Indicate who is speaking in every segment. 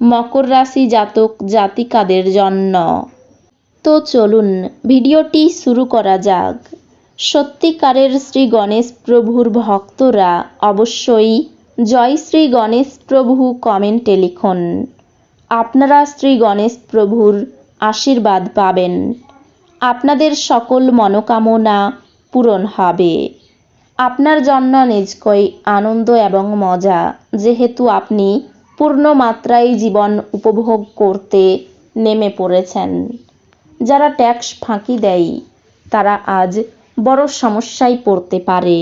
Speaker 1: মকর রাশি জাতক জাতিকাদের জন্য। তো চলুন, ভিডিওটি শুরু করা যাক। সত্যিকারের শ্রী গণেশ প্রভুর ভক্তরা অবশ্যই জয় শ্রী গণেশ প্রভু কমেন্টে লিখুন। আপনারা শ্রী গণেশ প্রভুর আশীর্বাদ পাবেন। আপনাদের সকল মনোকামনা পূরণ হবে। আপনার জন্য নিজকই আনন্দ এবং মজা, যেহেতু আপনি পূর্ণ মাত্রায় জীবন উপভোগ করতে নেমে পড়েছেন। যারা ট্যাক্স ফাঁকি দেয়, তারা আজ বড় সমস্যায় পড়তে পারে।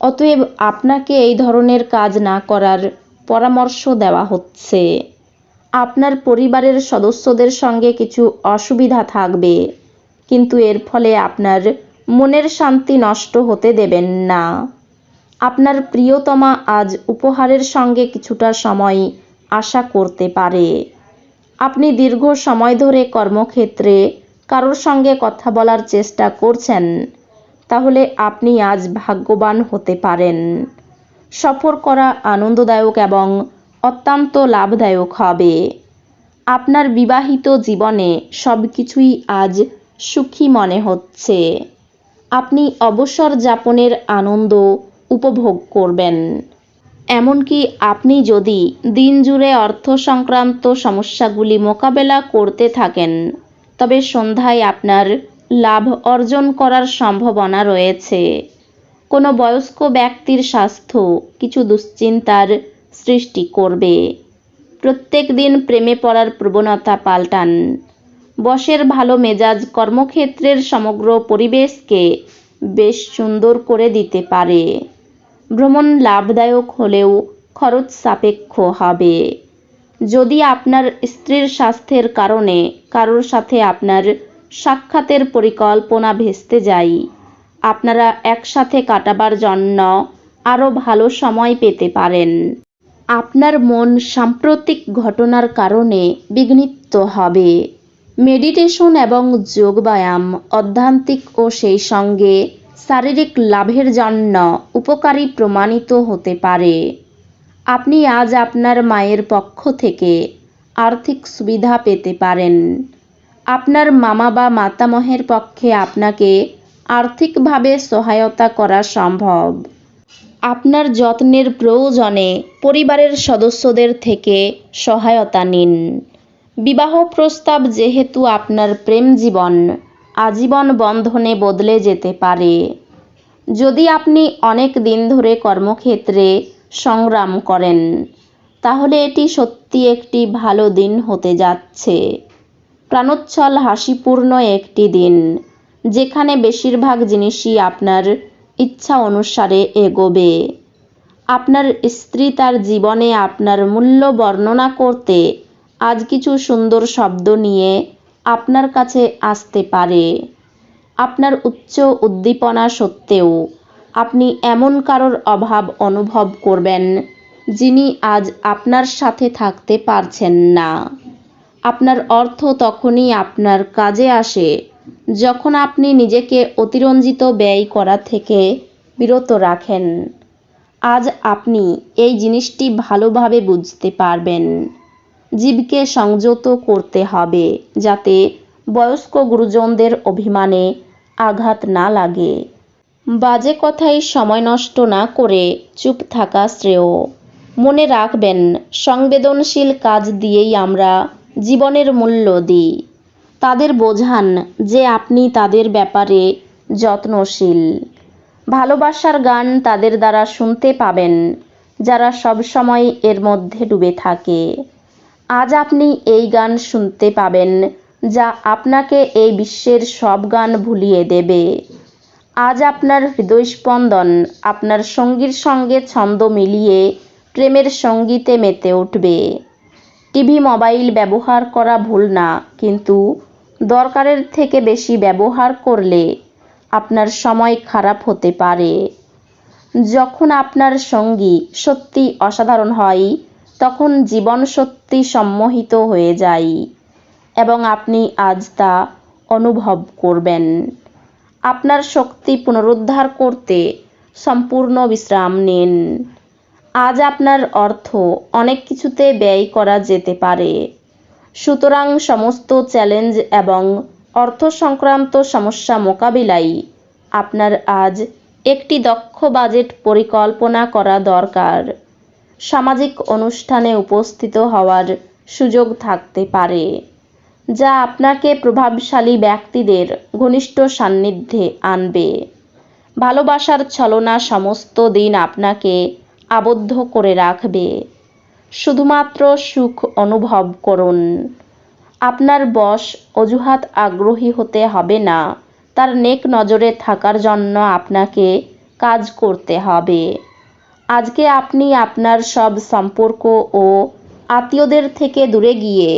Speaker 1: অতএব আপনাকে এই ধরনের কাজ না করার পরামর্শ দেওয়া হচ্ছে। আপনার পরিবারের সদস্যদের সঙ্গে কিছু অসুবিধা থাকবে, কিন্তু এর ফলে আপনার মনের শান্তি নষ্ট হতে দেবেন না। আপনার প্রিয়তমা আজ উপহারের সঙ্গে কিছুটা সময় আশা করতে পারে। আপনি দীর্ঘ সময় ধরে কর্মক্ষেত্রে কারোর সঙ্গে কথা বলার চেষ্টা করছেন, তাহলে আপনি আজ ভাগ্যবান হতে পারেন। সফর করা আনন্দদায়ক এবং অত্যন্ত লাভদায়ক হবে। আপনার বিবাহিত জীবনে সব কিছুই আজ সুখী মনে হচ্ছে। আপনি অবসর যাপনের আনন্দ উপভোগ করবেন। এমনকি আপনি যদি দিন জুড়ে অর্থ সংক্রান্ত সমস্যাগুলি মোকাবেলা করতে থাকেন, তবে সন্ধ্যায় আপনার লাভ অর্জন করার সম্ভাবনা রয়েছে। কোনো বয়স্ক ব্যক্তির স্বাস্থ্য কিছু দুশ্চিন্তার সৃষ্টি করবে। প্রত্যেক দিন প্রেমে পড়ার প্রবণতা পাল্টান। বসের ভালো মেজাজ কর্মক্ষেত্রের সমগ্র পরিবেশকে বেশ সুন্দর করে দিতে পারে। ভ্রমণ লাভদায়ক হলেও খরচ সাপেক্ষ হবে। যদি আপনার স্ত্রীর স্বাস্থ্যের কারণে কারোর সাথে আপনার সাক্ষাতের পরিকল্পনা ভেস্তে যায়, আপনারা একসাথে কাটাবার জন্য আরও ভালো সময় পেতে পারেন। আপনার মন সাম্প্রতিক ঘটনার কারণে বিঘ্নিত হবে। মেডিটেশন এবং যোগব্যায়াম অধ্যান্তিক ও সেই সঙ্গে শারীরিক লাভের জন্য উপকারী প্রমাণিত হতে পারে। আপনি আজ আপনার মায়ের পক্ষ থেকে আর্থিক সুবিধা পেতে পারেন। আপনার মামা বা মাতামহের পক্ষে আপনাকে আর্থিকভাবে সহায়তা করা সম্ভব। আপনার যত্নের প্রয়োজনে পরিবারের সদস্যদের থেকে সহায়তা নিন। বিবাহ প্রস্তাব যেহেতু আপনার প্রেম জীবন আজীবন বন্ধনে বদলে যেতে পারে। যদি আপনি অনেক দিন ধরে কর্মক্ষেত্রে সংগ্রাম করেন, তাহলে এটি সত্যি একটি ভালো দিন হতে যাচ্ছে। প্রাণোচ্ছল হাসিপূর্ণ একটি দিন, যেখানে বেশিরভাগ জিনিসই আপনার ইচ্ছা অনুসারে এগোবে। আপনার স্ত্রী তার জীবনে আপনার মূল্য বর্ণনা করতে আজ কিছু সুন্দর শব্দ নিয়ে আপনার কাছে আসতে পারে। আপনার উচ্চ উদ্দীপনা সত্ত্বেও আপনি এমন কারোর অভাব অনুভব করবেন, যিনি আজ আপনার সাথে থাকতে পারছেন না। আপনার অর্থ তখনই আপনার কাজে আসে, যখন আপনি নিজেকে অতিরঞ্জিত ব্যয় করা থেকে বিরত রাখেন। আজ আপনি এই জিনিসটি ভালোভাবে বুঝতে পারবেন। জীবকে সংযত করতে হবে, যাতে বয়স্ক গুরুজনদের অভিমানে আঘাত না লাগে। বাজে কথায় সময় নষ্ট না করে চুপ থাকা শ্রেয়। মনে রাখবেন, সংবেদনশীল কাজ দিয়েই আমরা জীবনের মূল্য দিই। তাদের বোঝান যে আপনি তাদের ব্যাপারে যত্নশীল। ভালোবাসার গান তাদের দ্বারা শুনতে পাবেন, যারা সবসময় এর মধ্যে ডুবে থাকে। আজ আপনি এই গান শুনতে পাবেন, যা আপনাকে এই বিশ্বের সব গান ভুলিয়ে দেবে। আজ আপনার হৃদয়স্পন্দন, আপনার সঙ্গীর সঙ্গে ছন্দ মিলিয়ে প্রেমের সঙ্গীতে মেতে উঠবে। টিভি মোবাইল ব্যবহার করা ভুল না, কিন্তু দরকারের থেকে বেশি ব্যবহার করলে আপনার সময় খারাপ হতে পারে। যখন আপনার সঙ্গী সত্যি অসাধারণ হয় তখন জীবন সত্যি সম্মোহিত হয়ে যায় এবং আপনি আজ তা অনুভব করবেন। আপনার শক্তি পুনরুদ্ধার করতে সম্পূর্ণ বিশ্রাম নিন। আজ আপনার অর্থ অনেক কিছুতে ব্যয় করা যেতে পারে। সুতরাং সমস্ত চ্যালেঞ্জ এবং অর্থ সংক্রান্ত সমস্যা মোকাবিলায় আপনার আজ একটি দক্ষ বাজেট পরিকল্পনা করা দরকার। সামাজিক অনুষ্ঠানে উপস্থিত হওয়ার সুযোগ থাকতে পারে, যা আপনাকে প্রভাবশালী ব্যক্তিদের ঘনিষ্ঠ সান্নিধ্যে আনবে। ভালোবাসার ছলনা সমস্ত দিন আপনাকে আবদ্ধ করে রাখবে। শুধুমাত্র সুখ অনুভব করুন। আপনার বস অজুহাত আগ্রহী হতে হবে না, তার নেক নজরে থাকার জন্য আপনাকে কাজ করতে হবে। আজকে আপনি আপনার সব সম্পর্ক ও আত্মীয়দের থেকে দূরে গিয়ে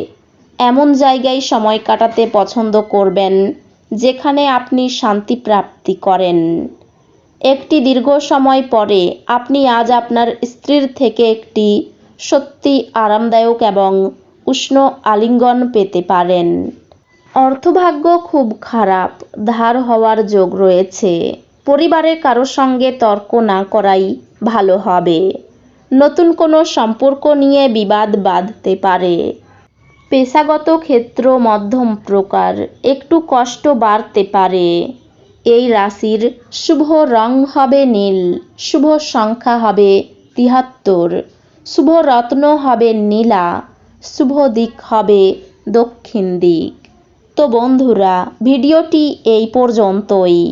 Speaker 1: এমন জায়গায় সময় কাটাতে পছন্দ করবেন যেখানে আপনি শান্তি প্রাপ্তি করেন। একটি দীর্ঘ সময় পরে আপনি আজ আপনার স্ত্রীর থেকে একটি সত্যি আরামদায়ক এবং উষ্ণ আলিঙ্গন পেতে পারেন। অর্থভাগ্য খুব খারাপ, ধার হওয়ার যোগ রয়েছে। পরিবারে কারও সঙ্গে তর্ক না করাই ভালো হবে। নতুন কোনো সম্পর্ক নিয়ে বিবাদ বাঁধতে পারে। পেশাগত ক্ষেত্র মধ্যম প্রকার, একটু কষ্ট বাড়তে পারে। এই রাশির শুভ রং হবে নীল, শুভ সংখ্যা হবে তিহাত্তর, শুভ রত্ন হবে নীলা, শুভ দিক হবে দক্ষিণ দিক। তো বন্ধুরা, ভিডিওটি এই পর্যন্তই।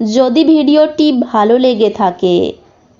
Speaker 1: যদি ভিডিওটি ভালো লেগে থাকে